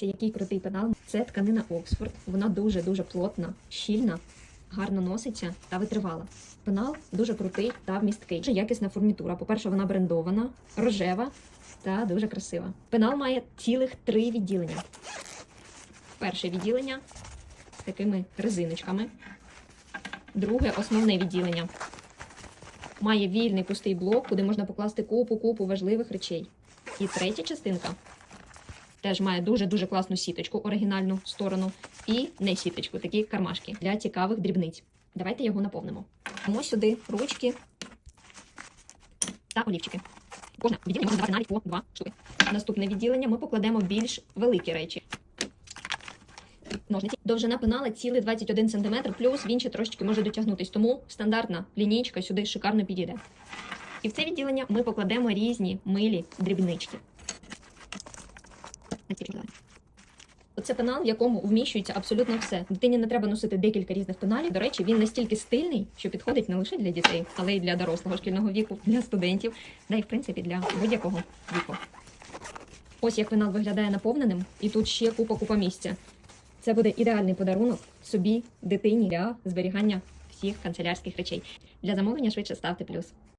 Який крутий пенал. Це тканина Оксфорд. Вона дуже дуже плотна, щільна, гарно носиться та витривала. Пенал дуже крутий та вмісткий. Дуже якісна фурнітура. По-перше, вона брендована, рожева та дуже красива. Пенал має цілих три відділення. Перше відділення з такими резиночками. Друге основне відділення. Має вільний пустий блок, куди можна покласти купу-купу важливих речей. І третя частинка теж має дуже-дуже класну сіточку, оригінальну сторону, і не сіточку, такі кармашки для цікавих дрібниць. Давайте його наповнимо. Дамо сюди ручки та олівчики. Кожне відділення можна давати навіть по два штуки. Наступне відділення ми покладемо більш великі речі. Ножниці. Довжина пенала цілий 21 см, плюс він ще трошечки може дотягнутись, тому стандартна лінійка сюди шикарно підійде. І в це відділення ми покладемо різні милі дрібнички. Це пенал, в якому вміщується абсолютно все. Дитині не треба носити декілька різних пеналів. До речі, він настільки стильний, що підходить не лише для дітей, але й для дорослого шкільного віку, для студентів, да й в принципі для будь-якого віку. Ось як пенал виглядає наповненим, і тут ще купа-купа місця. Це буде ідеальний подарунок собі, дитині для зберігання всіх канцелярських речей. Для замовлення швидше ставте плюс.